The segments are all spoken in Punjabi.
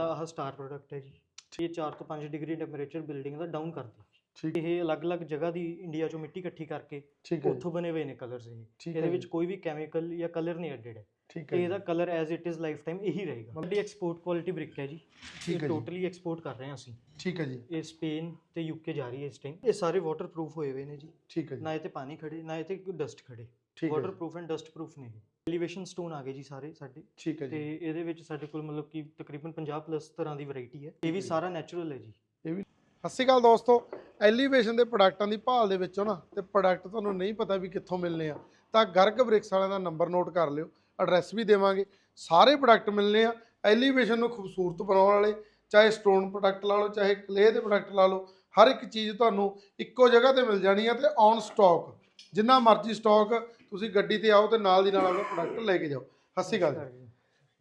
ਸਾਡਾ ਆਹ ਸਟਾਰ ਪ੍ਰੋਡਕਟ ਹੈ ਜੀ। ਇਹ 4 ਤੋਂ 5 ਡਿਗਰੀ ਟੈਂਪਰੇਚਰ ਬਿਲਡਿੰਗ ਦਾ ਡਾਊਨ ਕਰਦੀ ਠੀਕ ਇਹ ਅਲੱਗ-ਅਲੱਗ ਜਗ੍ਹਾ ਦੀ ਇੰਡੀਆ ਚੋਂ ਮਿੱਟੀ ਇਕੱਠੀ ਕਰਕੇ ਠੀਕ ਹੈ ਉੱਥੋਂ ਬਣੇ ਹੋਏ ਨੇ ਕਲਰਸ ਇਹ। ਠੀਕ ਹੈ ਇਹਦੇ ਜੀ, ਵਿੱਚ ਕੋਈ ਵੀ ਕੈਮੀਕਲ ਜਾਂ ਕਲਰ ਨਹੀਂ ਐਡਡ ਹੈ। ਠੀਕ ਤੇ ਹੈ ਇਹਦਾ ਜੀ, colour as it is lifetime ਇਹੀ ਰਹੇਗਾ। ਸਾਡੀ ਐਕਸਪੋਰਟ ਕੁਆਲਿਟੀ ਬ੍ਰਿਕ ਹੈ ਜੀ। ਠੀਕ ਹੈ ਜੀ। ਟੋਟਲੀ ਐਕਸਪੋਰਟ ਕਰ ਰਹੇ ਹਾਂ ਅਸੀਂ। ਠੀਕ ਹੈ ਜੀ। ਇਹ ਸਪੇਨ ਤੇ ਯੂਕੇ ਜਾ ਰਹੀ ਹੈ ਇਸ ਟਾਈਮ ਇਹ ਸਾਰੇ ਵਾਟਰਪ੍ਰੂਫ ਹੋਏ ਹੋਏ ਨੇ ਜੀ। ਠੀਕ ਹੈ ਜੀ। ਨਾ ਇਹ ਤੇ ਪਾਣੀ ਖੜੇ ਨਾ ਇਹ ਤੇ ਡਸਟ ਖੜੇ। ਠੀਕ ਹੈ ਜੀ, ਵਾਟਰਪ੍ਰੂਫ ਐਂਡ ਡਸਟ ਪ੍ਰੂਫ ਨੇ ਐਲੀਵੇਸ਼ਨ ਸਟੋਨ ਆ ਗਏ ਜੀ ਸਾਰੇ ਸਾਡੇ। ਠੀਕ ਹੈ ਤੇ ਜੀ ਇਹਦੇ ਵਿੱਚ ਸਾਡੇ ਕੋਲ ਮਤਲਬ ਕਿ ਤਕਰੀਬਨ 50 ਪਲੱਸ ਤਰ੍ਹਾਂ ਦੀ ਵੈਰਾਈਟੀ ਹੈ। ਇਹ ਵੀ ਸਾਰਾ ਨੈਚੁਰਲ ਹੈ ਜੀ। ਸਤਿ ਸ਼੍ਰੀ ਅਕਾਲ ਦੋਸਤੋ। ਐਲੀਵੇਸ਼ਨ ਦੇ ਪ੍ਰੋਡਕਟਾਂ ਦੀ ਭਾਲ ਦੇ ਵਿੱਚੋਂ ਨਾ ਤੇ ਪ੍ਰੋਡਕਟ ਤੁਹਾਨੂੰ ਨਹੀਂ ਪਤਾ ਵੀ ਕਿੱਥੋਂ ਮਿਲਨੇ ਆ। ਤਾਂ ਗਰਗ ਬ੍ਰਿਕਸ ਵਾਲਿਆਂ ਦਾ ਨੰਬਰ ਨੋਟ ਕਰ ਲਿਓ। ਐਡਰੈਸ ਵੀ ਦੇਵਾਂਗੇ। ਸਾਰੇ ਪ੍ਰੋਡਕਟ ਮਿਲਨੇ ਆ। ਐਲੀਵੇਸ਼ਨ ਨੂੰ ਖੂਬਸੂਰਤ ਬਣਾਉਣ ਵਾਲੇ ਚਾਹੇ ਸਟੋਨ ਪ੍ਰੋਡਕਟ ਲਾ ਲਓ ਚਾਹੇ ਕਲੇ ਦੇ ਪ੍ਰੋਡਕਟ ਲਾ ਲਓ ਹਰ ਇੱਕ ਚੀਜ਼ ਤੁਹਾਨੂੰ ਇੱਕੋ ਜਗ੍ਹਾ ਤੇ ਮਿਲ ਜਾਣੀ ਆ ਤੇ ਔਨ ਸਟਾਕ ਜਿੰਨਾ ਮਰਜ਼ੀ ਸਟਾਕ ਤੁਸੀਂ ਗੱਡੀ ਤੇ ਆਓ ਤੇ ਨਾਲ ਦੀ ਨਾਲ ਆਪਣਾ ਪ੍ਰੋਡਕਟ ਲੈ ਕੇ ਜਾਓ। ਅਕਾਲ ਜੀ।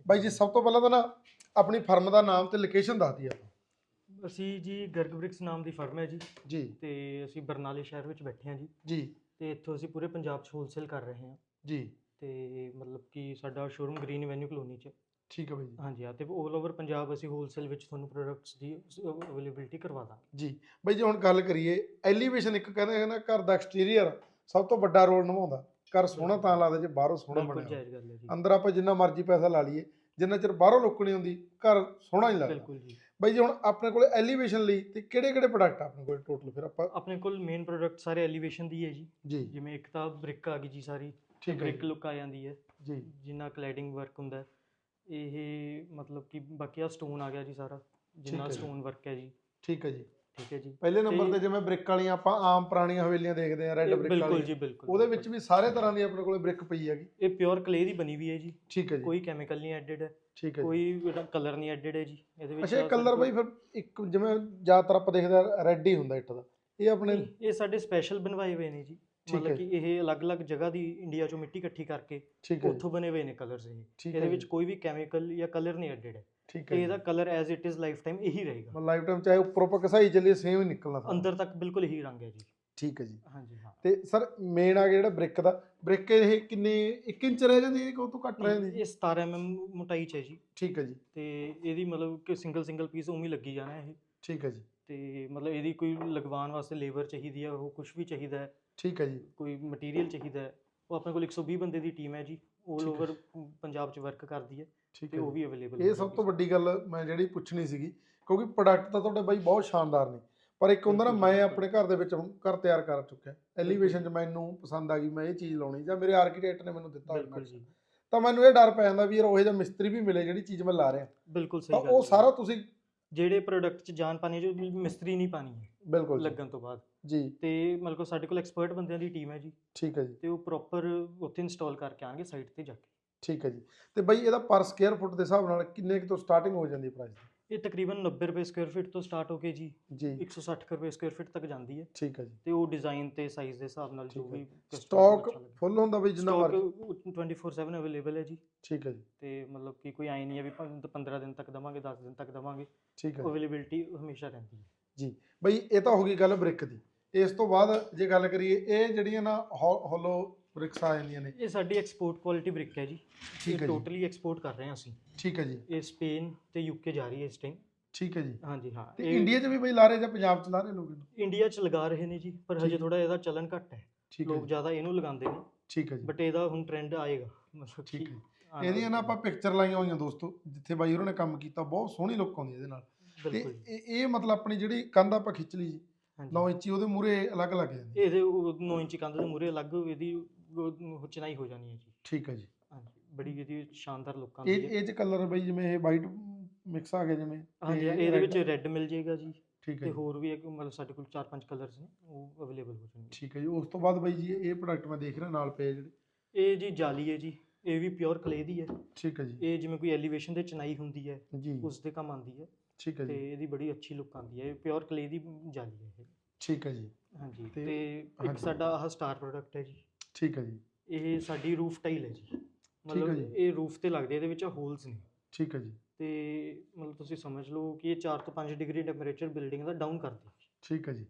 ਬਾਈ ਜੀ ਸਭ ਤੋਂ ਪਹਿਲਾਂ ਤਾਂ ਨਾ ਆਪਣੀ ਫਰਮ ਦਾ ਨਾਮ ਤੇ ਲੋਕੇਸ਼ਨ ਦੱਸ ਦਿਓ। ਅਸੀਂ ਜੀ ਗਰਗ ਬ੍ਰਿਕਸ ਨਾਮ ਦੀ ਫਰਮ ਹੈ ਜੀ। ਜੀ। ਤੇ ਅਸੀਂ ਬਰਨਾਲੇ ਸ਼ਹਿਰ ਵਿੱਚ ਬੈਠੇ ਹਾਂ ਜੀ। ਜੀ। ਤੇ ਇੱਥੋਂ ਅਸੀਂ ਪੂਰੇ ਪੰਜਾਬ 'ਚ ਹੋਲਸੇਲ ਕਰ ਰਹੇ ਹਾਂ। ਜੀ। ਤੇ ਮਤਲਬ ਕਿ ਸਾਡਾ ਸ਼ੋਰੂਮ ਗ੍ਰੀਨ ਐਵਨਿਊ ਕਲੋਨੀ 'ਚ ਹੈ। ਠੀਕ ਹੈ ਬਾਈ ਜੀ। ਹਾਂਜੀ ਆ ਤੇ 올 ਓਵਰ ਪੰਜਾਬ ਅਸੀਂ ਹੋਲਸੇਲ ਵਿੱਚ ਤੁਹਾਨੂੰ ਪ੍ਰੋਡਕਟਸ ਦੀ ਅਵੇਲੇਬਿਲਿਟੀ ਕਰਵਾ ਦਾਂਗੇ। ਜੀ ਬਈ ਜੇ ਹੁਣ ਗੱਲ ਕਰੀਏ ਐਲੀਵੇਸ਼ਨ ਇੱਕ ਕਹਿੰਦੇ ਹੈ ਨਾ ਘਰ ਦਾ ਐਕਸਟੀਰੀਅਰ ਸਭ ਤੋਂ ਵੱਡਾ ਰੋਲ ਨਿਭਾਉਂਦਾ। ਘਰ ਸੋਹਣਾ ਤਾਂ ਲੱਗਦਾ ਜੇ ਬਾਹਰੋਂ ਸੋਹਣਾ ਬਣਿਆ ਹੋਵੇ। ਜਾਇਜ਼ ਗੱਲ ਹੈ ਜੀ। ਅੰਦਰ ਆਪਾਂ ਜਿੰਨਾ ਮਰਜ਼ੀ ਪੈਸਾ ਲਾ ਲਈਏ ਜਿੰਨਾ ਚਿਰ ਬਾਹਰੋਂ ਲੁੱਕ ਨਹੀਂ ਹੁੰਦੀ ਘਰ ਸੋਹਣਾ ਨਹੀਂ ਲੱਗਦਾ ਬਿਲਕੁਲ ਜੀ। ਬਈ ਜੇ ਹੁਣ ਆਪਣੇ ਕੋਲ ਐਲੀਵੇਸ਼ਨ ਲਈ ਤੇ ਕਿਹੜੇ ਕਿਹੜੇ ਪ੍ਰੋਡਕਟ ਆਪਣੇ ਕੋਲ ਟੋਟਲ ਫਿਰ ਆਪਾਂ? ਆਪਣੇ ਕੋਲ ਮੇਨ ਪ੍ਰੋਡਕਟ ਸਾਰੇ ਐਲੀਵੇਸ਼ਨ ਦੀ ਹੈ ਜੀ। ਜਿਵੇਂ ਇੱਕ ਤਾਂ ਬ੍ਰਿਕ ਆ ਗਈ ਜੀ ਸਾਰੀ। ਠੀਕ ਹੈ ਬ੍ਰਿਕ ਲੁੱਕ ਆ ਜਾਂਦੀ ਹੈ। ਜੀ। ਜਿੰਨਾ ਕਲੈਡਿੰਗ ਵਰਕ ਹੁੰਦਾ ਹੈ। ਇਹ ਮਤਲਬ ਕਿ ਬਾਕੀ ਆ ਸਟੋਨ ਆ ਗਿਆ ਜੀ ਸਾਰਾ ਜਿੰਨਾ ਹੈ ਜੀ। ਸਟੋਨ ਵਰਕ ਹੈ ਜੀ। ਠੀਕ ਹੈ ਜੀ। ਠੀਕ ਹੈ ਜੀ। ਪਹਿਲੇ ਨੰਬਰ ਤੇ- ਤੇ ਜਿਵੇਂ ਬ੍ਰਿਕ ਵਾਲੀਆਂ ਆਪਾਂ ਆਮ ਪੁਰਾਣੀਆਂ ਹਵੇਲੀਆਂ ਦੇਖਦੇ ਆ ਰੈੱਡ ਇਹ ਬ੍ਰਿਕ ਬਿਲਕੁਲ ਵਾਲੀ। ਬਿਲਕੁਲ ਉਹਦੇ ਬਿਲਕੁਲ। ਵਿੱਚ ਵੀ ਸਾਰੇ ਤਰ੍ਹਾਂ ਦੀ ਆਪਣੇ ਕੋਲ ਬ੍ਰਿਕ ਪਈ ਹੈਗੀ। ਇਹ ਪਿਓਰ ਕਲੇ ਦੀ ਬਣੀ ਵੀ ਹੈ ਜੀ। ਠੀਕ ਹੈ ਜੀ। ਕੋਈ ਕੈਮੀਕਲ ਨਹੀਂ ਐਡਡ ਹੈ ਠੀਕ ਹੈ ਜੀ। ਕੋਈ ਕਲਰ ਨਹੀਂ ਐਡਡ ਹੈ ਜੀ। ਇਹਦੇ ਵਿੱਚ ਅੱਛਾ ਇਹ ਕਲਰ ਬਈ ਫਿਰ ਇੱਕ ਜਿਵੇਂ ਜ਼ਿਆਦਾਤਰ ਆਪਾਂ ਦੇਖਦੇ ਆ ਰੈੱਡ ਹੀ ਹੁੰਦਾ ਇੱਟ ਦਾ। ਇਹ ਆਪਣੇ ਨਹੀਂ, ਇਹ ਸਾਡੇ ਸਪੈਸ਼ਲ ਬਣਵਾਏ ਹੋਏ ਨੇ ਜੀ। ਮਤਲਬ ਕਿ ਇਹ ਅਲੱਗ-ਅਲੱਗ ਜਗ੍ਹਾ ਦੀ ਇੰਡੀਆ ਚੋਂ ਮਿੱਟੀ ਇਕੱਠੀ ਕਰਕੇ ਉੱਥੋਂ ਬਣੇ ਹੋਏ ਨੇ ਕਲਰਸ ਇਹ। ਇਹਦੇ ਵਿੱਚ ਕੋਈ ਵੀ ਕੈਮੀਕਲ ਜਾਂ ਕਲਰ ਨਹੀਂ ਐਡਡ ਹੈ। ਠੀਕ ਹੈ। ਇਹਦਾ colour as it is lifetime ਇਹੀ ਰਹੇਗਾ। ਮਤਲਬ ਲਾਈਫ ਟਾਈਮ ਚਾਹੇ ਉੱਪਰੋਂ ਆਪਾਂ ਕਸਾਈ ਚੱਲੀਏ ਸੇਮ ਹੀ ਨਿਕਲਣਾ ਸਾਰਾ। ਅੰਦਰ ਤੱਕ ਬਿਲਕੁਲ ਇਹੀ ਰੰਗ ਹੈ ਜੀ। ਠੀਕ ਹੈ ਜੀ। ਹਾਂਜੀ ਹਾਂ। ਤੇ ਸਰ ਮੇਨ ਆ ਗਿਆ ਜਿਹੜਾ ਬ੍ਰਿਕ ਦਾ ਬ੍ਰਿਕ ਇਹ ਕਿੰਨੇ 1 ਇੰਚ ਰਹਿ ਜਾਂਦੀ ਹੈ ਕਿ ਉਹ ਤੋਂ ਘੱਟ ਰਹਿ ਜਾਂਦੀ? ਇਹ 17 mm ਮੋਟਾਈ ਚ ਹੈ ਜੀ। ਠੀਕ ਹੈ ਜੀ। ਤੇ ਇਹਦੀ ਮਤਲਬ ਕਿ ਸਿੰਗਲ ਸਿੰਗਲ ਪੀਸ ਉਵੇਂ ਲੱਗੀ ਜਾਣਾ ਇਹ। ਠੀਕ ਹੈ ਜੀ। ਤੇ ਮਤਲਬ ਇਹਦੀ ਕੋਈ ਲਗਵਾਉਣ ਵਾਸਤੇ ਲੇਬਰ ਚਾਹੀਦੀ ਹੈ ਉਹ ਕੁਝ ਵੀ ਚਾਹੀਦਾ ਹੈ ਠੀਕ ਹੈ ਜੀ ਕੋਈ ਮਟੀਰੀਅਲ ਚਾਹੀਦਾ ਹੈ ਉਹ ਆਪਣੇ ਕੋਲ 120 ਬੰਦੇ ਦੀ ਟੀਮ ਹੈ ਜੀ 올 ਠੀਕ ਹੈ। ਓਵਰ ਪੰਜਾਬ 'ਚ ਵਰਕ ਕਰਦੀ ਹੈ ਠੀਕ ਤੇ ਹੈ ਉਹ। ਵੀ ਅਵੇਲੇਬਲ ਇਹ ਸਭ ਤੋਂ ਵੱਡੀ ਗੱਲ ਮੈਂ ਜਿਹੜੀ ਪੁੱਛਣੀ ਸੀਗੀ ਕਿਉਂਕਿ ਪ੍ਰੋਡਕਟ ਤਾਂ ਤੁਹਾਡੇ ਬਾਈ ਬਹੁਤ ਸ਼ਾਨਦਾਰ ਨੇ ਪਰ ਇੱਕ ਹੁੰਦਾ ਨਾ ਬਿਲਕੁਲ, ਮੈਂ ਬਿਲਕੁਲ। ਆਪਣੇ ਘਰ ਦੇ ਵਿੱਚ ਹੁਣ ਘਰ ਤਿਆਰ ਕਰ ਚੁੱਕਿਆ ਐਲੀਵੇਸ਼ਨ 'ਚ ਮੈਨੂੰ ਪਸੰਦ ਆ ਗਈ ਮੈਂ ਇਹ ਚੀਜ਼ ਲਾਉਣੀ ਜਾਂ ਮੇਰੇ ਆਰਕੀਟੈਕਟ ਨੇ ਮੈਨੂੰ ਦਿੱਤਾ ਹੋਇਆ ਬਿਲਕੁਲ। ਜੀ ਤਾਂ ਮੈਨੂੰ ਇਹ ਡਰ ਪੈ ਜਾਂਦਾ ਵੀ ਯਾਰ ਉਹ ਜਿਹਾ ਮਿਸਤਰੀ ਵੀ ਮਿਲੇ ਜਿਹੜੀ ਚੀਜ਼ ਮੈਂ ਲਾ ਰਿਹਾ ਬਿਲਕੁਲ ਸਹੀ ਤਾਂ ਗੱਲ ਉਹ ਹੈ। ਸਾਰਾ ਤੁਸੀਂ ਜਿਹੜੇ ਪ੍ਰੋਡਕਟ 'ਚ ਜਾਨ ਪਾਣੀ ਜੋ ਮਿਸਤਰੀ ਨਹੀਂ ਪਾਣੀ ਹੈ ਬਿਲਕੁਲ ਜੀ। ਲੱਗਣ ਤੋਂ ਬਾਅਦ। ਜੀ। ਤੇ ਮਤਲਬ ਕਿ ਸਾਡੇ ਕੋਲ ਐਕਸਪਰਟ ਬੰਦਿਆਂ ਦੀ ਟੀਮ ਹੈ ਜੀ। ਠੀਕ ਹੈ ਜੀ। ਤੇ ਉਹ ਪ੍ਰੋਪਰ ਉੱਥੇ ਇੰਸਟਾਲ ਕਰਕੇ ਆਣਗੇ ਸਾਈਟ ਤੇ ਜਾ ਕੇ। ਠੀਕ ਹੈ ਜੀ। ਤੇ ਬਾਈ ਇਹਦਾ ਪਰ ਸਕੁਅਰ ਫੁੱਟ ਦੇ ਹਿਸਾਬ ਨਾਲ ਕਿੰਨੇ ਕੁ ਤੋਂ ਸਟਾਰਟਿੰਗ ਹੋ ਜਾਂਦੀ ਹੈ ਪ੍ਰਾਈਸ ਇਹ ਤਕਰੀਬਨ 90 ਰੁਪਏ ਸਕੁਅਰ ਫੀਟ ਤੋਂ ਸਟਾਰਟ ਹੋ ਕੇ ਜੀ ਜੀ। 160 ਰੁਪਏ ਸਕੁਅਰ ਫੀਟ ਤੱਕ ਜਾਂਦੀ ਹੈ। ਠੀਕ ਹੈ ਜੀ। ਤੇ ਉਹ ਡਿਜ਼ਾਈਨ ਤੇ ਸਾਈਜ਼ ਦੇ ਹਿਸਾਬ ਨਾਲ ਜੋ। ਵੀ ਸਟਾਕ। ਫੁੱਲ ਹੁੰਦਾ ਬਈ ਜਿੰਨਾ ਮਰਜ਼ੀ। 24/7 ਅਵੇਲੇਬਲ ਹੈ ਜੀ। ਠੀਕ ਹੈ ਜੀ। ਤੇ ਮਤਲਬ ਕਿ ਕੋਈ ਆਈ ਨਹੀਂ ਹੈ ਵੀ ਪੰਦ- 15 ਦਿਨ ਤੱਕ ਦਵਾਂਗੇ 10 ਦਿਨ ਤੱਕ ਦਵਾਂਗੇ। ਠੀਕ ਹੈ। ਅਵੇਲੇਬਿਲਟੀ ਹਮੇਸ਼ਾ ਰਹਿੰਦੀ ਹੈ। ਜੀ। ਬਈ ਇਹ ਤਾਂ ਹੋ ਗਈ ਗੱਲ ਬ੍ਰਿਕ ਦੀ। ਇਸ ਤੋਂ ਬਾਅਦ ਜੇ ਗੱਲ ਕਰੀਏ ਇਹ ਜਿਹੜੀਆਂ ਨਾ ਹੋਲੋ ਬ੍ਰਿਕਸ ਆ ਜਾਂਦੀਆਂ ਨੇ। ਇਹ ਸਾਡੀ ਐਕਸਪੋਰਟ ਕੁਆਲਿਟੀ ਬ੍ਰਿਕ ਹੈ ਜੀ। ਠੀਕ ਹੈ ਜੀ। ਟੋਟਲੀ ਐਕਸਪੋਰਟ ਕਰ ਰਹੇ ਹਾਂ ਅਸੀਂ। ਠੀਕ ਹੈ ਜੀ। ਇਹ ਸਪੇਨ ਤੇ ਯੂਕੇ ਜਾ ਰਹੀ ਹੈ ਇਸ ਟਾਈਮ ਠੀਕ ਹੈ ਜੀ। ਹਾਂਜੀ ਹਾਂ। ਤੇ ਇਹ ਇੰਡੀਆ 'ਚ ਵੀ ਬਈ ਲਾ ਰਹੇ ਜਾਂ ਪੰਜਾਬ 'ਚ ਲਾ ਰਹੇ ਲੋਕ ਇਹਨੂੰ? ਇੰਡੀਆ ਚ ਲਗਾ ਰਹੇ ਨੇ ਜੀ ਪਰ ਹਜੇ ਠੀਕ। ਥੋੜਾ ਇਹਦਾ ਚਲਨ ਘੱਟ ਹੈ। ਠੀਕ ਹੈ ਲੋਕ ਜੀ, ਜ਼ਿਆਦਾ ਇਹਨੂੰ ਲਗਾਉਂਦੇ ਨੇ। ਠੀਕ ਹੈ ਜੀ। ਬਟ ਇਹਦਾ ਹੁਣ ਟ੍ਰੈਂਡ ਆਏਗਾ। ਮਤਲਬ ਠੀਕ ਹੈ। ਆਉਣ ਇਹਦੀਆਂ ਨਾ ਆਪਾਂ ਪਿਕਚਰ ਲਾਈਆਂ ਹੋਈਆਂ ਦੋਸਤੋ ਜਿੱਥੇ ਬਾਈ ਹੋਰਾਂ ਨੇ ਕੰਮ ਕੀਤਾ ਬਹੁਤ ਸੋਹਣੀ ਲੁੱਕ ਆਉਂਦੀ ਇਹਦੇ ਨਾਲ। ਤੇ ਬਿਲਕੁਲ ਇਹ ਇਹ ਮਤਲਬ ਆਪਣੀ ਜਿਹੜੀ ਕੰਧ ਆਪਾਂ ਖਿੱਚ ਲਈ ਜੀ ਹਾਂਜੀ। 9 ਇੰਚੀ ਉਹਦੇ ਮੂਰੇ ਅਲੱਗ ਲੱਗ ਜਾਂਦੀ। ਇਹਦੇ 9 ਇੰਚੀ ਕੰਧ ਦੇ ਮੂਰੇ ਅਲੱਗ ਇਹਦੀ ਉਹ ਚਨਾਈ ਹੋ ਜਾਣੀ ਹੈ ਜੀ। ਠੀਕ ਹੈ ਜੀ। ਹਾਂਜੀ ਬੜੀ ਇਹਦੀ ਸ਼ਾਨਦਾਰ ਲੁੱਕ ਇਹ ਆਉਂਦੀ ਹੈ ਇਹ ਚ ਕਲਰ ਬਈ ਜਿਵੇਂ ਇਹ ਵਾਈਟ ਮਿਕਸ ਆ ਗਿਆ ਜਿਵੇਂ। ਹਾਂਜੀ ਤੇ ਇਹਦੇ red- ਵਿੱਚ ਰੈੱਡ ਮਿਲ ਜਾਏਗਾ ਜੀ ਠੀਕ ਹੈ ਤੇ ਜੀ, ਹੋਰ ਵੀ ਇੱਕ ਮਤਲਬ ਸਾਡੇ ਕੋਲ 4-5 ਕਲਰਸ ਨੇ ਉਹ ਅਵੇਲੇਬਲ ਹੋ ਜਾਣਗੇ। ਠੀਕ ਹੈ ਜੀ ਉਸ ਤੋਂ ਬਾਅਦ ਬਈ ਜੀ ਇਹ ਪ੍ਰੋਡਕਟ ਮੈਂ ਦੇਖ ਰਿਹਾ ਨਾਲ ਪਏ ਜਿਹੜੇ। ਇਹ ਜੀ ਜਾਲੀ ਹੈ ਜੀ ਇਹ ਵੀ ਪਿਓਰ ਕਲੇ ਦੀ ਹੈ। ਠੀਕ ਹੈ ਜੀ। ਇਹ ਜਿਵੇਂ ਕੋਈ ਐਲੀਵੇਸ਼ਨ ਤੇ ਚਨਾਈ ਹੁੰਦੀ ਹੈ ਜੀ। ਉਸ ਦੇ ਕੰਮ ਆਉਂਦੀ ਹੈ। ਠੀਕ ਹੈ ਤੇ ਜੀ ਇਹਦੀ ਬੜੀ ਅੱਛੀ ਲੁੱਕ ਆਉਂਦੀ ਹੈ ਇਹ ਪਿਓਰ ਕਲੇ ਦੀ ਜਾਲੀ ਹੈ ਇਹ। ਠੀਕ ਹੈ ਜੀ। ਹਾਂਜੀ ਤੇ- ਤੇ ਇੱਕ ਹਾਂਜੀ। ਸਾਡਾ ਆਹ ਸਟਾਰ ਪ੍ਰੋਡਕਟ ਹੈ ਜੀ। ਠੀਕ ਹੈ ਜੀ। ਇਹ ਸਾਡੀ ਰੂਫ ਟਾਈਲ ਹੈ ਜੀ। ਹੈ ਮਤਲਬ ਜੀ। ਇਹ ਰੂਫ ਤੇ ਲੱਗਦੇ ਇਹਦੇ ਵਿੱਚ ਹੋਲਸ ਨੇ। ਠੀਕ ਹੈ ਜੀ। ਤੇ ਮਤਲਬ ਤੁਸੀਂ ਸਮਝ ਲਓ ਕਿ ਇਹ 4 ਤੋਂ 5 ਡਿਗਰੀ ਟੈਂਪਰੇਚਰ ਬਿਲਡਿੰਗ ਦਾ ਡਾਊਨ ਕਰਦੀ ਹੈ। ਠੀਕ ਹੈ ਜੀ।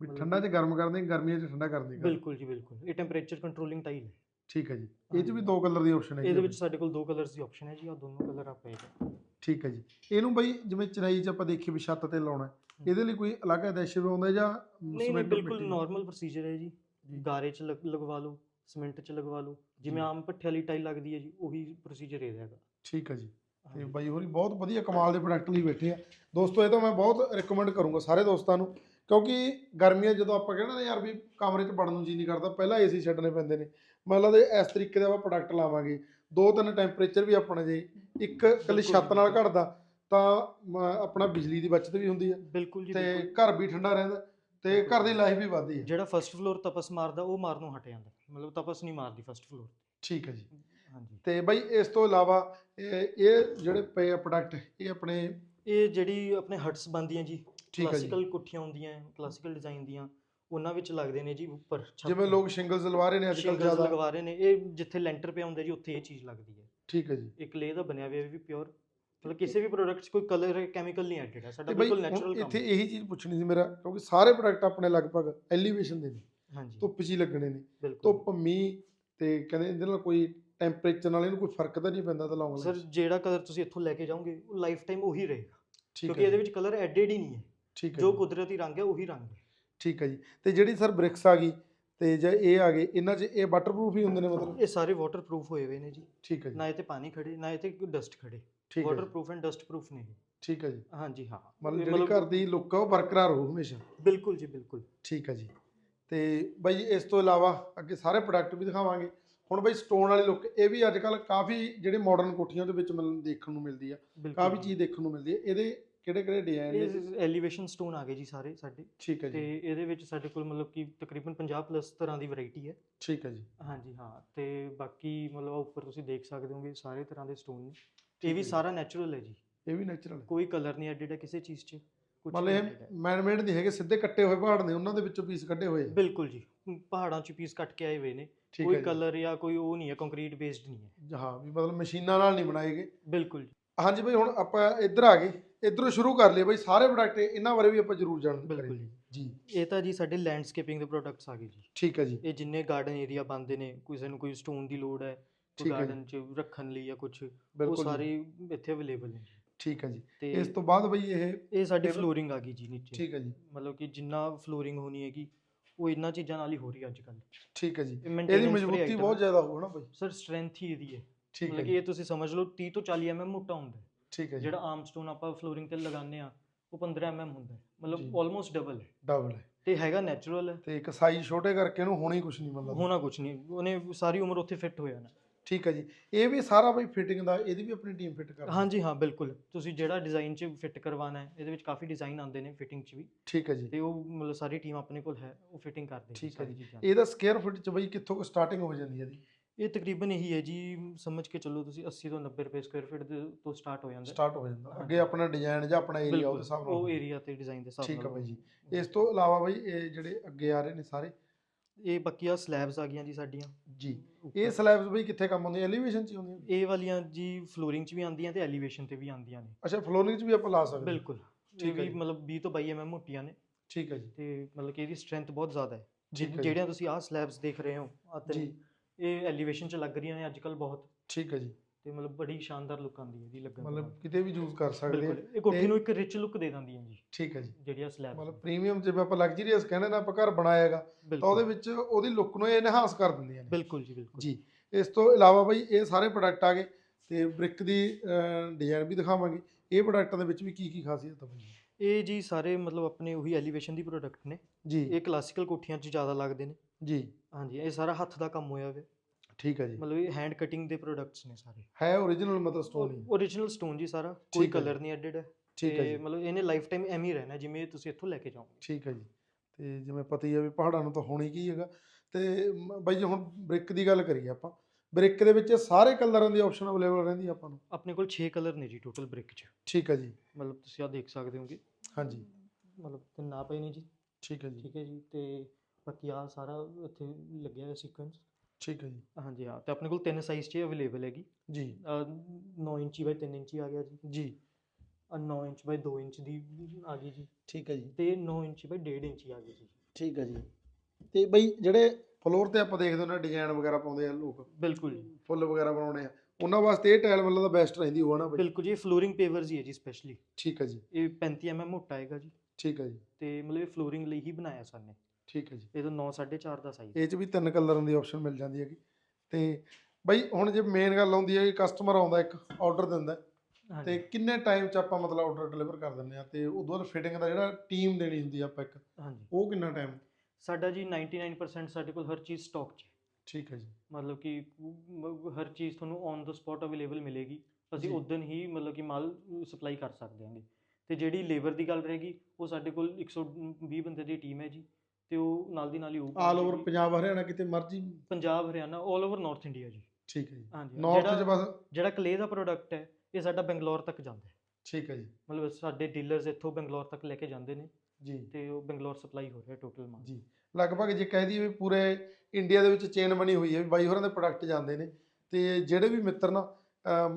ਵੀ ਮਤਲਬ ਠੰਡਾ 'ਚ ਗਰਮ ਕਰਦੇ ਗਰਮੀਆਂ 'ਚ ਠੰਡਾ ਕਰਦੇ ਬਿਲਕੁਲ ਜੀ ਬਿਲਕੁਲ। ਇਹ ਟੈਂਪਰੇਚਰ ਕੰਟਰੋਲਿੰਗ ਟਾਈਲ ਹੈ। ਠੀਕ ਹੈ ਜੀ। ਇਹ 'ਚ ਵੀ। ਦੋ ਕਲਰ ਦੀ ਆਪਸ਼ਨ ਹੈ ਇਹਦੇ ਵਿੱਚ ਸਾਡੇ ਕੋਲ ਦੋ ਕਲਰਸ ਦੀ ਆਪਸ਼ਨ ਹੈ ਜੀ ਆ ਦੋਨੋਂ ਕਲਰ ਆ ਪਏਗਾ ਠੀਕ ਹੈ ਜੀ। ਇਹਨੂੰ ਬਈ ਜਿਵੇਂ ਚਨਾਈ 'ਚ ਆਪਾਂ ਦੇਖੀ ਵੀ ਛੱਤ ਤੇ ਲਾਉਣਾ ਹੈ, ਇਹਦੇ ਲਈ ਕੋਈ ਅਲੱਗ ਐਡੈਸਿਵ ਆਉਂਦਾ ਜਾਂ ਨਹੀਂ ਨਹੀਂ cement ਬਿਲਕੁਲ ਮਿੱਟੀ? ਨਾਰਮਲ ਪ੍ਰੋਸੀਜਰ ਹੈ ਜੀ। ਗਾਰੇ 'ਚ ਲਗ- ਲਗਵਾ ਲਓ ਸੀਮੈਂਟ 'ਚ ਲਗਵਾ ਲਓ। ਜਿਵੇਂ ਜੀ। ਆਮ ਭੱਠੇ ਵਾਲੀ ਟਾਈਲ ਲੱਗਦੀ ਹੈ ਜੀ ਉਹੀ ਪ੍ਰੋਸੀਜਰ ਇਹਦਾ ਹੈਗਾ। ਠੀਕ ਹੈ ਜੀ। ਤੇ ਹਾਂਜੀ। ਬਾਈ ਹੋਰੀ ਬਹੁਤ ਵਧੀਆ ਕਮਾਲ ਦੇ ਪ੍ਰੋਡਕਟ ਲਈ ਬੈਠੇ ਆ। ਦੋਸਤੋ ਇਹ ਤਾਂ ਮੈਂ ਬਹੁਤ ਰეკਮੈਂਡ ਕਰੂੰਗਾ ਸਾਰੇ ਦੋਸਤਾਂ ਨੂੰ ਕਿਉਂਕਿ ਗਰਮੀਆਂ 'ਚ ਜਦੋਂ ਆਪਾਂ ਕਹਿੰਦੇ ਨਾ ਯਾਰ ਵੀ ਕਮਰੇ 'ਚ ਵੜਨ ਨੂੰ ਜੀ ਨਹੀਂ ਕਰਦਾ ਪਹਿਲਾਂ ਏਸੀ ਛੱਡਣੇ ਪੈਂਦੇ ਨੇ। ਮਤਲਬ ਦੇ ਇਸ ਤਰੀਕੇ ਦੇ ਆਪਾਂ ਪ੍ਰੋਡਕਟ ਲਾਵਾਂਗੇ। ਦੋ ਤਿੰਨ ਟੈਂਪਰੇਚਰ ਵੀ ਆਪਣੇ ਜੇ ਇੱਕ ਕੱਲੀ ਬਿਲਕੁਲ ਛੱਤ ਨਾਲ। ਘਟਦਾ ਤਾਂ ਮ, ਆਪਣਾ ਬਿਜਲੀ ਦੀ ਬਚਤ ਵੀ ਹੁੰਦੀ ਹੈ ਬਿਲਕੁਲ ਜੀ ਤੇ ਬਿਲਕੁਲ। ਘਰ ਵੀ ਠੰਡਾ ਰਹਿੰਦਾ। ਤੇ ਘਰ ਦੀ ਲਾਈਫ ਵੀ ਵੱਧਦੀ ਹੈ। ਜਿਹੜਾ ਫਰਸਟ ਫਲੋਰ ਤਪਸ ਮਾਰਦਾ ਉਹ ਮਾਰਨੋਂ ਹਟ ਜਾਂਦਾ। ਮਤਲਬ ਤਪਸ ਨਹੀਂ ਮਾਰਦੀ ਫਰਸਟ ਫਲੋਰ ਠੀਕ ਹੈ ਜੀ। ਹਾਂਜੀ। ਤੇ ਬਾਈ ਇਸ ਤੋਂ ਇਲਾਵਾ ਇਹ ਇਹ ਜਿਹੜੇ ਪਏ ਪ੍ਰੋਡਕਟ ਇਹ ਆਪਣੇ ਇਹ ਜਿਹੜੀ ਆਪਣੇ ਹਟਸ ਬਣਦੀਆਂ ਜੀ ਕਲਾਸੀਕਲ ਕੁੱਠੀਆਂ ਹੁੰਦੀਆਂ ਕਲਾਸੀਕਲ ਡਿਜ਼ਾਈਨ ਦੀਆਂ ਉਹਨਾਂ ਵਿੱਚ ਲੱਗਦੇ ਨੇ ਜੀ ਉੱਪਰ ਜਿਵੇਂ। ਲੋਕ ਸ਼ਿੰਗਲਸ ਲਵਾ ਰਹੇ ਨੇ ਅੱਜ Shingles ਜ਼ਿਆਦਾ। ਲਗਵਾ ਰਹੇ ਨੇ ਇਹ ਜਿੱਥੇ ਲੈਂਟਰ ਪਿਆ ਹੁੰਦਾ ਜੀ ਉੱਥੇ ਇਹ ਚੀਜ਼ ਲੱਗਦੀ ਹੈ। ਠੀਕ ਹੈ ਜੀ। ਇੱਕ ਲੇ ਦਾ ਬਣਿਆ ਹੋਇਆ ਵੀ ਪਿਓਰ ਮਤਲਬ ਕਿਸੇ ਵੀ ਪ੍ਰੋਡਕਟ 'ਚ ਕੋਈ ਕਲਰ ਕੈਮੀਕਲ ਨਹੀਂ ਐਡਡ ਹੈ। ਸਾਡਾ ਤੇ ਬਾਈ ਬਿਲਕੁਲ ਹੁਣ ਨੈਚੁਰਲ ਕੰਮ ਇੱਥੇ ਇਹੀ ਚੀਜ਼ ਪੁੱਛਣੀ ਸੀ ਮੇਰਾ ਕਿਉਂਕਿ ਸਾਰੇ ਪ੍ਰੋਡਕਟ ਆਪਣੇ ਲਗਭਗ ਐਲੀਵੇਸ਼ਨ ਦੇ ਨੇ। ਹਾਂਜੀ। ਧੁੱਪ 'ਚ ਹੀ ਲੱਗਣੇ ਨੇ। ਬਿਲਕੁਲ। ਧੁੱਪ ਮੀਂਹ ਤੇ ਕਹਿੰਦੇ ਇਹਦੇ ਨਾਲ ਕੋਈ ਟੈਂਪਰੇਚਰ ਨਾਲ ਇਹਨੂੰ ਕੋਈ ਫ਼ਰਕ ਤਾਂ ਨਹੀਂ ਪੈਂਦਾ ਤਾਂ ਲੌਂਗ ਸਰ ਜਿਹੜਾ ਕਲਰ ਤੁਸੀਂ ਇੱਥੋਂ ਲੈ ਕੇ ਜਾਓਗੇ ਉਹ ਲਾਈਫ ਟਾਈਮ ਉਹੀ ਰਹੇਗਾ। ਠੀਕ ਕਿਉਂਕਿ ਇਹਦੇ ਵਿੱਚ ਕਲਰ ਐਡਡ ਹੀ ਨਹੀਂ ਹੈ। ਠੀਕ ਹੈ ਜੋ ਜੀ, ਕੁਦਰਤੀ ਰੰਗ ਹੈ ਉਹੀ ਰੰਗ ਹੈ। ਠੀਕ ਹੈ ਜੀ। ਤੇ ਜਿਹੜੀ ਸਰ ਬ੍ਰਿਕਸ ਆ ਗਈ ਤੇ ਜੇ ਇਹ ਆ ਗਏ ਇਹਨਾਂ 'ਚ ਇਹ ਵਾਟਰਪ੍ਰੂਫ ਹੀ ਹੁੰਦੇ ਨੇ ਮਤਲਬ? ਇਹ ਸਾਰੇ ਵਾਟਰਪ੍ਰੂਫ ਹੋਏ ਹੋਏ ਨੇ ਜੀ। ਠੀਕ ਹੈ ਜੀ। ਨਾ ਇਹ ਤੇ ਪਾਣੀ ਖੜੇ ਨਾ ਇਹ ਤੇ ਡਸਟ ਖੜੇ। ਠੀਕ ਹੈ ਵਾਟਰਪ੍ਰੂਫ ਐਂਡ ਡਸਟ ਪ੍ਰੂਫ ਨੇ ਇਹ। ਠੀਕ ਹੈ ਜੀ। ਹਾਂਜੀ ਹਾਂ। ਮਤਲਬ ਇਹ ਜਿਹੜੀ ਘਰ ਦੀ ਲੁੱਕ ਆ ਉਹ ਬਰਕਰਾਰ ਰਹੂ ਹਮੇਸ਼ਾ। ਬਿਲਕੁਲ ਜੀ ਬਿਲਕੁਲ। ਠੀਕ ਹੈ ਜੀ। ਤੇ ਬਾਈ ਇਸ ਤੋਂ ਇਲਾਵਾ ਅੱਗੇ ਸਾਰੇ ਪ੍ਰੋਡਕਟ ਵੀ ਦਿਖਾਵਾਂਗੇ। ਹੁਣ ਬਾਈ ਸਟੋਨ ਵਾਲੀ ਲੁੱਕ ਇਹ ਵੀ ਅੱਜ ਕੱਲ ਕਾਫੀ ਜਿਹੜੇ ਮਾਡਰਨ ਕੋਠੀਆਂ ਦੇ ਵਿੱਚ ਮਿਲਣ ਦੇਖਣ ਨੂੰ ਮਿਲਦੀ ਆ। ਕਾਫੀ ਚੀਜ਼ ਦੇਖਣ ਨੂੰ ਮਿਲਦੀ ਹੈ ਇਹਦੇ ਕਿਹੜੇ ਕਿਹੜੇ ਡਿਜ਼ਾਈਨ ਨੇ? ਇਹ ਐਲੀਵੇਸ਼ਨ ਸਟੋਨ ਆ ਗਏ ਜੀ ਸਾਰੇ ਸਾਡੇ। ਠੀਕ ਹੈ ਤੇ ਜੀ ਇਹਦੇ ਵਿੱਚ ਸਾਡੇ ਕੋਲ ਮਤਲਬ ਕਿ ਤਕਰੀਬਨ 50 ਪਲੱਸ ਤਰ੍ਹਾਂ ਦੀ ਵੈਰਾਈਟੀ ਹੈ। ਠੀਕ ਹੈ ਜੀ। ਹਾਂਜੀ ਹਾਂ। ਤੇ ਬਾਕੀ ਮਤਲਬ ਆਹ ਉੱਪਰ ਤੁਸੀਂ ਦੇਖ ਸਕਦੇ ਹੋਗੇ ਸਾਰੇ ਤਰ੍ਹਾਂ ਦੇ ਸਟੋਨ ਨੇ। ਠੀਕ ਇਹ ਵੀ। ਸਾਰਾ ਨੈਚੁਰਲ ਹੈ ਜੀ। ਇਹ ਵੀ ਨੈਚੁਰਲ ਹੈ। ਕੋਈ ਕਲਰ ਨਹੀਂ ਐਡਡ ਹੈ ਕਿਸੇ ਚੀਜ਼ 'ਚ। ਕੁਝ ਮਤਲਬ ਇਹ ਮੈਨ ਮੇਡ ਨਹੀਂ ਹੈਗੇ ਸਿੱਧੇ ਕੱਟੇ ਹੋਏ ਪਹਾੜ ਨੇ ਉਹਨਾਂ ਦੇ ਵਿੱਚੋਂ ਪੀਸ ਕੱਢੇ ਹੋਏ ਆ। ਬਿਲਕੁਲ ਜੀ। ਪਹਾੜਾਂ 'ਚ ਪੀਸ ਕੱਟ ਕੇ ਆਏ ਹੋਏ ਨੇ। ਠੀਕ ਕੋਈ ਜੀ। ਕਲਰ ਜਾਂ ਕੋਈ ਉਹ ਨਹੀਂ ਹੈ ਕੰਕਰੀਟ ਬੇਸਡ ਨਹੀਂ ਹੈ। ਹਾਂ ਵੀ ਮਤਲਬ ਮਸ਼ੀਨਾਂ ਨਾਲ ਨਹੀਂ ਬਣਾਏ ਗਏ। ਬਿਲਕੁਲ ਜੀ। ਹਾਂਜੀ ਬਾਈ ਹੁਣ ਆਪਾਂ ਇੱਧਰ ਆ ਗਏ। ਇੱਧਰੋਂ ਸ਼ੁਰੂ ਕਰ ਲਈਏ ਬਾਈ ਸਾਰੇ ਪ੍ਰੋਡਕਟ ਇਹਨਾਂ ਬਾਰੇ ਵੀ ਆਪਾਂ ਜ਼ਰੂਰ ਜਾਣਦੇ ਬਿਲਕੁਲ ਜੀ। ਜੀ। ਇਹ ਤਾਂ ਜੀ ਸਾਡੇ ਲੈਂਡਸਕੇਪਿੰਗ ਦੇ ਪ੍ਰੋਡਕਟਸ ਆ ਗਏ ਜੀ। ਠੀਕ ਹੈ ਜੀ। ਇਹ ਜਿੰਨੇ ਗਾਰਡਨ ਏਰੀਆ ਬਣਦੇ ਨੇ ਕਿਸੇ ਨੂੰ ਕੋਈ ਸਟੋਨ ਦੀ ਲੋੜ ਹੈ ਕੋਈ ਠੀਕ ਹੈ ਜੀ। ਗਾਰਡਨ 'ਚ ਰੱਖਣ ਲਈ ਜਾਂ ਕੁਝ ਉਹ ਬਿਲਕੁਲ। ਸਾਰੇ ਇੱਥੇ ਅਵੇਲੇਬਲ ਨੇ ਠੀਕ ਹੈ ਜੀ। ਤੇ ਇਸ ਤੋਂ ਬਾਅਦ ਬਾਈ ਇਹ ਇਹ ਸਾਡੀ table- ਫਲੋਰਿੰਗ ਆ ਗਈ ਜੀ ਨੀਚੇ। ਠੀਕ ਹੈ ਜੀ। ਮਤਲਬ ਕਿ ਜਿੰਨਾ ਫਲੋਰਿੰਗ ਹੋਣੀ ਹੈਗੀ ਉਹ ਇਹਨਾਂ ਚੀਜ਼ਾਂ ਨਾਲ ਹੀ ਹੋ ਰਹੀ ਅੱਜ ਕੱਲ੍ਹ ਠੀਕ ਹੈ ਜੀ। ਇਹ ਇਹਦੀ ਮਜ਼ਬੂਤੀ ਬਹੁਤ। ਜ਼ਿਆਦਾ ਹੋਊ ਨਾ ਬਾਈ। ਸਰ ਸਟਰੈਂਥ ਹੀ ਇਹਦੀ ਹੈ। ਠੀਕ ਹੈ ਮਤਲਬ ਕਿ ਜੀ ਇਹ ਤੁਸੀਂ ਸਮਝ ਲਓ 30 ਤੋਂ 40 mm ਮੋਟਾ ਹੁੰਦਾ ਹੈ। ਠੀਕ ਹੈ ਜੀ। ਜਿਹੜਾ ਆਮ ਸਟੋਨ ਆਪਾਂ ਫਲੋਰਿੰਗ ਤੇ ਲਗਾਉਂਦੇ ਆ ਉਹ 15 mm ਹੁੰਦਾ ਹੈ। ਜੀ। ਮਤਲਬ ਆਲਮੋਸਟ ਡਬਲ ਹੈ। ਡਬਲ ਹੈ। ਤੇ ਹੈਗਾ ਨੈਚੁਰਲ ਹੈ। ਤੇ ਇੱਕ ਸਾਈਜ਼ ਛੋਟੇ ਕਰਕੇ ਇਹਨੂੰ ਹੋਣਾ ਹੀ ਕੁਝ ਨਹੀਂ ਮਤਲਬ। ਹੋਣਾ ਕੁਝ ਨਹੀਂ। ਉਹਨੇ ਸਾਰੀ ਉਮਰ ਉੱਥੇ ਫਿੱਟ ਹੋ ਜਾਣਾ ਠੀਕ ਹੈ ਜੀ ਇਹ ਵੀ ਸਾਰਾ ਬਈ ਫਿਟਿੰਗ ਦਾ ਇਹਦੀ ਵੀ ਆਪਣੀ ਟੀਮ ਫਿੱਟ ਕਰਦੀ। ਹਾਂਜੀ ਹਾਂ ਬਿਲਕੁਲ ਤੁਸੀਂ ਜਿਹੜਾ ਡਿਜ਼ਾਈਨ 'ਚ ਫਿੱਟ ਕਰਵਾਉਣਾ ਹੈ ਇਹਦੇ ਵਿੱਚ ਕਾਫੀ ਡਿਜ਼ਾਈਨ ਆਉਂਦੇ ਨੇ ਫਿਟਿੰਗ 'ਚ ਵੀ ਠੀਕ ਹੈ ਜੀ ਤੇ ਉਹ ਮਤਲਬ ਸਾਰੀ ਟੀਮ ਆਪਣੇ ਕੋਲ ਹੈ ਉਹ ਫਿਟਿੰਗ ਕਰਦੇ ਠੀਕ ਹੈ ਜੀ। ਇਹਦਾ ਸਕੁਅਰ ਫੁੱਟ ਚ ਬਈ ਕਿੱਥੋਂ ਸਟਾਰਟਿੰਗ ਹੋ ਜਾਂਦੀ ਹੈ ਇਹਦੀ ਇਹ ਤਕਰੀਬਨ ਇਹੀ ਹੈ ਜੀ ਸਮਝ ਕੇ ਚੱਲੋ ਤੁਸੀਂ 80 ਤੋਂ 90 ਰੁਪਏ ਸਕੁਅਰ ਫੀਟ ਦੇ ਤੋਂ ਸਟਾਰਟ ਹੋ ਜਾਂਦਾ। ਸਟਾਰਟ ਹੋ ਜਾਂਦਾ। ਅੱਗੇ ਆਪਣਾ ਡਿਜ਼ਾਈਨ ਜਾਂ ਆਪਣਾ ਏਰੀਆ ਉਹਦੇ ਹਿਸਾਬ ਨਾਲ ਉਹ। ਏਰੀਆ ਤੇ ਡਿਜ਼ਾਈਨ ਦੇ ਹਿਸਾਬ ਠੀਕ ਹੈ ਨਾਲ ਬਾਈ ਜੀ। ਇਸ ਤੋਂ ਇਲਾਵਾ ਬਈ ਇਹ ਜਿਹੜੇ ਅੱਗੇ ਆ ਰਹੇ ਨੇ ਸਾਰੇ ਇਹ ਬਾਕੀਆਂ ਸਲੈਬਸ ਆ ਗਈਆਂ ਜੀ ਸਾਡੀਆਂ। ਜੀ। ਇਹ ਸਲੈਬਸ ਬਈ ਕਿੱਥੇ ਕੰਮ ਆਉਂਦੀਆਂ? ਐਲੀਵੇਸ਼ਨ ਚ ਹੀ ਹੁੰਦੀਆਂ ਇਹ ਵਾਲੀਆਂ ਜੀ ਫਲੋਰਿੰਗ 'ਚ ਵੀ ਆਉਂਦੀਆਂ ਤੇ ਐਲੀਵੇਸ਼ਨ ਤੇ ਵੀ ਆਉਂਦੀਆਂ ਨੇ। ਅੱਛਾ ਫਲੋਰਿੰਗ ਚ ਵੀ ਆਪਾਂ ਲਾ ਸਕਦੇ। ਬਿਲਕੁਲ। ਠੀਕ ਹੈ। ਮਤਲਬ 20 ਤੋਂ 22 mm ਮੋਟੀਆਂ ਨੇ। ਠੀਕ ਹੈ ਜੀ। ਤੇ ਮਤਲਬ ਕਿ ਇਹਦੀ ਸਟਰੈਂਥ ਬਹੁਤ ਜ਼ਿਆਦਾ ਹੈ। ਜਿਹੜੀਆਂ ਤੁਸੀਂ ਆਹ ਸਲੈਬਸ ਦੇਖ ਰਹੇ ਹੋ ਤਿੰਨ, ਜੀ। ਇਹ ਐਲੀਵੇਸ਼ਨ 'ਚ ਲੱਗ ਰਹੀਆਂ ਨੇ ਅੱਜ ਕੱਲ ਬਹੁਤ। ਠੀਕ ਹੈ ਜੀ। ਤੇ ਮਤਲਬ ਬੜੀ ਸ਼ਾਨਦਾਰ ਲੁੱਕ ਆਉਂਦੀ ਹੈ ਇਹਦੀ ਲੱਗਣ ਦੇ ਮਤਲਬ ਨਾਲ। ਕਿਤੇ ਵੀ ਯੂਜ਼ ਕਰ ਸਕਦੇ ਆ। ਬਿਲਕੁਲ ਇਹ ਕੋਠੀ ਨੂੰ ਇੱਕ ਰਿਚ ਲੁੱਕ ਦੇ ਦਿੰਦੀਆਂ ਜੀ। ਠੀਕ ਹੈ ਜੀ। ਜਿਹੜੀਆਂ ਸਲੈਬਸ ਮਤਲਬ ਪ੍ਰੀਮੀਅਮ ਜਿਵੇਂ ਆਪਾਂ ਲਗਜ਼ਰੀਅਸ ਕਹਿੰਦੇ ਨਾ ਆਪਾਂ ਘਰ ਬਣਾਇਆ ਹੈਗਾ ਤਾਂ ਉਹਦੇ ਵਿੱਚ ਉਹਦੀ ਲੁੱਕ ਨੂੰ ਇਹ ਇਨਹਾਂਸ ਕਰ ਦਿੰਦੀਆਂ ਨੇ। ਬਿਲਕੁਲ ਜੀ ਬਿਲਕੁਲ। ਜੀ ਇਸ ਤੋਂ ਇਲਾਵਾ ਬਈ ਇਹ ਸਾਰੇ ਪ੍ਰੋਡਕਟ ਆ ਗਏ ਤੇ ਬ੍ਰਿਕ ਦੀ ਡਿਜ਼ਾਈਨ ਵੀ ਦਿਖਾਵਾਂਗੇ। ਇਹ ਪ੍ਰੋਡਕਟਾਂ ਦੇ ਵਿੱਚ ਵੀ ਕੀ ਕੀ ਖਾਸੀਅਤ ਆ ਬਈ ਇਹ ਜੀ ਸਾਰੇ ਮਤਲਬ ਆਪਣੇ ਉਹੀ ਐਲੀਵੇਸ਼ਨ ਦੀ ਪ੍ਰੋਡਕਟ ਨੇ। ਜੀ। ਇਹ ਕਲਾਸੀਕਲ ਕੋਠੀਆਂ 'ਚ ਜ਼ਿਆਦਾ ਲੱਗਦੇ ਨੇ। ਜੀ। ਹਾਂਜੀ ਇਹ ਸਾਰਾ ਹੱਥ ਦਾ ਕੰਮ ਹੋਇਆ ਹੋਇਆ। ਠੀਕ ਹੈ ਜੀ। ਮਤਲਬ ਇਹ ਹੈਂਡ ਕਟਿੰਗ ਦੇ ਪ੍ਰੋਡਕਟਸ ਨੇ ਸਾਰੇ। ਹੈ ਓਰੀਜਨਲ ਮਤਲਬ ਸਟੋਨ ਹੀ। ਓਰੀਜਨਲ ਸਟੋਨ ਜੀ ਸਾਰਾ ਕੋਈ ਠੀਕ ਹੈ ਜੀ। ਕਲਰ ਨਹੀਂ ਐਡਡ ਹੈ ਠੀਕ ਹੈ ਤੇ ਜੀ। ਮਤਲਬ ਇਹਨੇ ਲਾਈਫ ਟਾਈਮ ਐਵੇਂ ਹੀ ਰਹਿਣਾ ਜਿਵੇਂ ਤੁਸੀਂ ਇੱਥੋਂ ਲੈ ਕੇ ਜਾਓਗੇ। ਠੀਕ ਹੈ ਜੀ। ਤੇ ਜਿਵੇਂ ਪਤਾ ਹੀ ਹੈ ਵੀ ਪਹਾੜਾਂ ਨੂੰ ਤਾਂ ਹੋਣੀ ਕੀ ਹੈਗਾ। ਤੇ ਮ- ਬਾਈ ਜੀ ਹੁਣ ਬ੍ਰਿਕ ਦੀ ਗੱਲ ਕਰੀਏ ਆਪਾਂ। ਬ੍ਰਿਕ ਦੇ ਵਿੱਚ ਸਾਰੇ ਕਲਰਾਂ ਦੀ ਆਪਸ਼ਨ ਅਵੇਲੇਬਲ ਰਹਿੰਦੀ ਆ ਆਪਾਂ ਨੂੰ। ਆਪਣੇ ਕੋਲ 6 ਕਲਰ ਨੇ ਜੀ ਟੋਟਲ ਬ੍ਰਿਕ 'ਚ। ਠੀਕ ਹੈ ਜੀ। ਮਤਲਬ ਤੁਸੀਂ ਆ ਦੇਖ ਸਕਦੇ ਹੋਗੇ। ਹਾਂਜੀ। ਮਤਲਬ ਤੇ ਨਾ ਪਏ ਨੇ ਜੀ। ਠੀਕ ਹੈ ਜੀ। ਠੀਕ ਹੈ ਜੀ ਤੇ ਬਾਕੀ ਆ ਸਾਰਾ ਇੱਥੇ ਲੱਗਿਆ ਹੋਇਆ ਸੀਕੁਐਂਸ ਠੀਕ ਹੈ ਜੀ। ਹਾਂਜੀ ਹਾਂ। ਤੇ ਆਪਣੇ ਕੋਲ ਤਿੰਨ ਸਾਈਜ਼ 'ਚ ਅਵੇਲੇਬਲ ਹੈਗੀ। ਜੀ। 9 ਇੰਚੀ ਬਾਈ 3 ਇੰਚੀ ਆ ਗਿਆ ਜੀ। ਜੀ। ਆ 9 ਇੰਚ ਬਾਈ 2 ਇੰਚ ਦੀ ਆ ਗਈ ਜੀ। ਠੀਕ ਹੈ ਜੀ। ਤੇ 9 ਇੰਚੀ ਬਾਈ 1.5 ਇੰਚੀ ਆ ਗਈ ਜੀ। ਠੀਕ ਹੈ ਜੀ। ਤੇ ਬਈ ਜਿਹੜੇ ਫਲੋਰ ਤੇ ਆਪਾਂ ਦੇਖਦੇ ਹੁੰਦੇ ਡਿਜ਼ਾਈਨ ਵਗੈਰਾ ਪਾਉਂਦੇ ਆ ਲੋਕ। ਬਿਲਕੁਲ ਜੀ। ਫੁੱਲ ਵਗੈਰਾ ਬਣਾਉਣੇ ਆ। ਉਹਨਾਂ ਵਾਸਤੇ ਇਹ ਟਾਇਲ ਮਤਲਬ ਦਾ ਬੈਸਟ ਰਹਿੰਦੀ ਹੋਣਾ ਬਾਈ? ਬਿਲਕੁਲ ਜੀ ਫਲੋਰਿੰਗ ਪੇਵਰਸ ਹੀ ਹੈ ਜੀ ਸਪੈਸ਼ਲੀ ਠੀਕ ਹੈ ਜੀ। ਇਹ 35 mm ਮੋਟਾ ਹੈਗਾ ਜੀ। ਠੀਕ ਹੈ ਜੀ। ਤੇ ਮਤਲਬ ਇਹ ਫਲੋਰਿੰਗ ਲਈ ਹੀ ਬਣਾਇਆ ਸਾਨੇ। ਠੀਕ ਹੈ ਜੀ। ਇਹਦਾ 9 4.5 ਦਾ ਸਾਈਜ਼ ਇਹ ਚ ਵੀ ਤਿੰਨ ਕਲਰਾਂ ਦੀ ਆਪਸ਼ਨ ਮਿਲ ਜਾਂਦੀ ਹੈਗੀ। ਤੇ ਬਾਈ ਹੁਣ ਜੇ ਮੇਨ ਗੱਲ ਆਉਂਦੀ ਹੈ ਕਿ ਕਸਟਮਰ ਆਉਂਦਾ ਇੱਕ ਆਰਡਰ ਦਿੰਦਾ ਤੇ ਕਿੰਨੇ ਟਾਈਮ ਚ ਆਪਾਂ ਮਤਲਬ ਆਰਡਰ ਡਿਲੀਵਰ ਕਰ ਦਿੰਦੇ ਆ ਤੇ ਉਦੋਂ ਬਾਅਦ ਫਿਟਿੰਗ ਦਾ ਜਿਹੜਾ ਟੀਮ ਦੇਣੀ ਹੁੰਦੀ ਆ ਆਪਾਂ ਇੱਕ ਹਾਂਜੀ। ਉਹ ਕਿੰਨਾ ਟਾਈਮ ਸਾਡਾ ਜੀ 99% ਸਾਡੇ ਕੋਲ ਹਰ ਚੀਜ਼ ਸਟਾਕ 'ਚ। ਠੀਕ ਹੈ ਜੀ। ਮਤਲਬ ਕਿ ਹਰ ਚੀਜ਼ ਤੁਹਾਨੂੰ ਔਨ ਦਾ ਸਪੌਟ ਅਵੇਲੇਬਲ ਮਿਲੇਗੀ। ਅਸੀਂ। ਉਦੋਂ ਹੀ ਮਤਲਬ ਕਿ ਮਾਲ ਸਪਲਾਈ ਕਰ ਸਕਦੇ ਹਾਂਗੇ। ਤੇ ਜਿਹੜੀ ਲੇਬਰ ਦੀ ਗੱਲ ਰਹੇਗੀ ਉਹ ਸਾਡੇ ਕੋਲ 120 ਬੰਦੇ ਦੀ ਟੀਮ ਹੈ ਜੀ। ਤੇ ਉਹ ਨਾਲ ਦੀ ਨਾਲ ਹੀ ਉਹ ਆਲ ਓਵਰ। ਪੰਜਾਬ ਹਰਿਆਣਾ ਕਿਤੇ ਮਰਜ਼ੀ Punjab Haryana 올 over north India ਜੀ। ਠੀਕ ਹੈ ਜੀ। ਹਾਂਜੀ ਨਾਰਥ ਚ ਬਸ ਜਿਹੜਾ ਕਲੇ ਦਾ ਪ੍ਰੋਡਕਟ ਹੈ ਇਹ ਸਾਡਾ ਬੰਗਲੌਰ ਤੱਕ ਜਾਂਦਾ ਹੈ। ਠੀਕ ਹੈ ਜੀ। ਮਤਲਬ ਸਾਡੇ ਡੀਲਰਸ ਇੱਥੋਂ ਬੰਗਲੌਰ ਤੱਕ ਲੈ ਕੇ ਜਾਂਦੇ ਨੇ ਜੀ। ਤੇ ਉਹ ਬੰਗਲੌਰ ਸਪਲਾਈ ਹੋ ਰਿਹਾ ਟੋਟਲ ਮਾਲ। ਜੀ। ਲਗਭਗ ਜੇ ਕਹਿ ਦਈਏ ਵੀ ਪੂਰੇ ਇੰਡੀਆ ਦੇ ਵਿੱਚ ਚੇਨ ਬਣੀ ਹੋਈ ਹੈ ਵੀ ਬਾਈ ਹੋਰਾਂ ਦੇ ਪ੍ਰੋਡਕਟ ਜਾਂਦੇ ਨੇ ਤੇ ਜਿਹੜੇ ਵੀ ਮਿੱਤਰ ਨਾ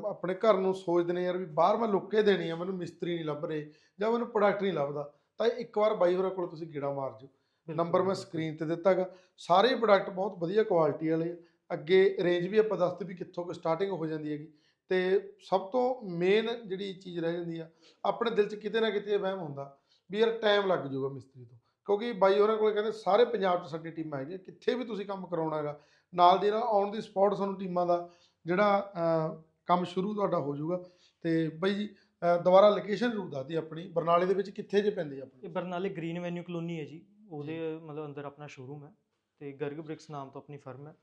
ਆਪਣੇ ਘਰ ਨੂੰ ਸੋਚਦੇ ਨੇ ਯਾਰ ਵੀ ਬਾਹਰ ਮੈਂ ਲੁੱਕ ਦੇਣੀ ਆ ਮੈਨੂੰ ਮਿਸਤਰੀ ਨਹੀਂ ਲੱਭ ਰਹੇ ਜਾਂ ਮੈਨੂੰ ਪ੍ਰੋਡਕਟ ਨਹੀਂ ਲੱਭਦਾ ਤਾਂ ਇੱਕ ਵਾਰ ਬਾਈ ਹੋਰਾਂ ਕੋਲ ਤੁਸੀਂ ਗੇੜਾ ਮਾਰ ਜਿਓ। ਬਿਲਕੁਲ, ਨੰਬਰ ਮੈਂ। ਸਕਰੀਨ ਤੇ ਦਿੱਤਾਗਾ ਸਾਰੇ ਪ੍ਰੋਡਕਟ ਬਹੁਤ ਵਧੀਆ ਕੁਆਲਿਟੀ ਵਾਲੇ। ਅੱਗੇ ਰੇਂਜ ਵੀ ਆਪਾਂ ਦੱਸਦੇ ਵੀ ਕਿੱਥੋਂ ਕੁ ਸਟਾਰਟਿੰਗ ਹੋ ਜਾਂਦੀ ਹੈਗੀ। ਤੇ ਸਭ ਤੋਂ ਮੇਨ ਜਿਹੜੀ ਚੀਜ਼ ਰਹਿ ਜਾਂਦੀ ਆ ਆਪਣੇ ਦਿਲ 'ਚ ਕਿਤੇ ਨਾ ਕਿਤੇ ਵਹਿਮ ਹੁੰਦਾ ਵੀ ਯਾਰ ਟਾਈਮ ਲੱਗ ਜਾਊਗਾ ਮਿਸਤਰੀ ਤੋਂ। ਕਿਉਂਕਿ ਬਾਈ ਹੋਰਾਂ ਕੋਲ ਕਹਿੰਦੇ ਸਾਰੇ ਪੰਜਾਬ 'ਚ ਸਾਡੀ ਟੀਮਾਂ ਹੈਗੀਆਂ ਕਿੱਥੇ ਵੀ ਤੁਸੀਂ ਕੰਮ ਕਰਾਉਣਾ ਹੈਗਾ ਨਾਲ ਦੀ ਨਾਲ ਔਨ ਦੀ ਸਪੌਟ ਤੁਹਾਨੂੰ ਟੀਮਾਂ ਦਾ ਜਿਹੜਾ ਕੰਮ ਸ਼ੁਰੂ ਤੁਹਾਡਾ ਹੋ ਜਾਊਗਾ। ਤੇ ਬਾਈ ਜੀ ਦੁਬਾਰਾ ਲੋਕੇਸ਼ਨ ਜ਼ਰੂਰ ਦੱਸ ਦਿਓ ਆਪਣੀ ਬਰਨਾਲੇ ਦੇ ਵਿੱਚ ਕਿੱਥੇ ਜੇ ਪੈਂਦੀ ਆ ਆਪਣੀ? ਇਹ ਬਰਨਾਲੇ ਗ੍ਰੀਨ ਐਵਨਿਊ ਕਲੋਨੀ ਹੈ ਜੀ। ਉਹਦੇ ਮਤਲਬ ਅੰਦਰ ਆਪਣਾ ਸ਼ੋਰੂਮ ਹੈ ਤੇ ਗਰਗ ਬ੍ਰਿਕਸ ਨਾਮ ਤੋਂ ਆਪਣੀ ਫਰਮ ਹੈ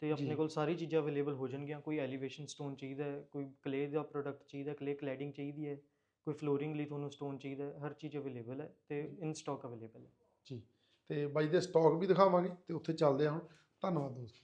ਤੇ ਜੀ। ਆਪਣੇ ਕੋਲ ਸਾਰੀ ਚੀਜ਼ਾਂ ਅਵੇਲੇਬਲ ਹੋ ਜਾਣਗੀਆਂ ਕੋਈ ਐਲੀਵੇਸ਼ਨ ਸਟੋਨ ਚਾਹੀਦਾ ਹੈ ਕੋਈ ਕਲੇ ਦਾ ਪ੍ਰੋਡਕਟ ਚਾਹੀਦਾ ਕਲੇ ਕਲੈਡਿੰਗ ਚਾਹੀਦੀ ਹੈ ਕੋਈ ਫਲੋਰਿੰਗ ਲਈ ਤੁਹਾਨੂੰ ਸਟੋਨ ਚਾਹੀਦਾ ਹੈ ਹਰ ਚੀਜ਼ ਅਵੇਲੇਬਲ ਹੈ ਤੇ ਇਨ ਸਟਾਕ ਅਵੇਲੇਬਲ ਹੈ। ਜੀ ਤੇ ਬਾਈ ਦੇ ਸਟਾਕ ਵੀ ਦਿਖਾਵਾਂਗੇ ਤੇ ਉੱਥੇ ਚੱਲਦੇ ਹਾਂ ਹੁਣ। ਧੰਨਵਾਦ ਦੋਸਤੋ।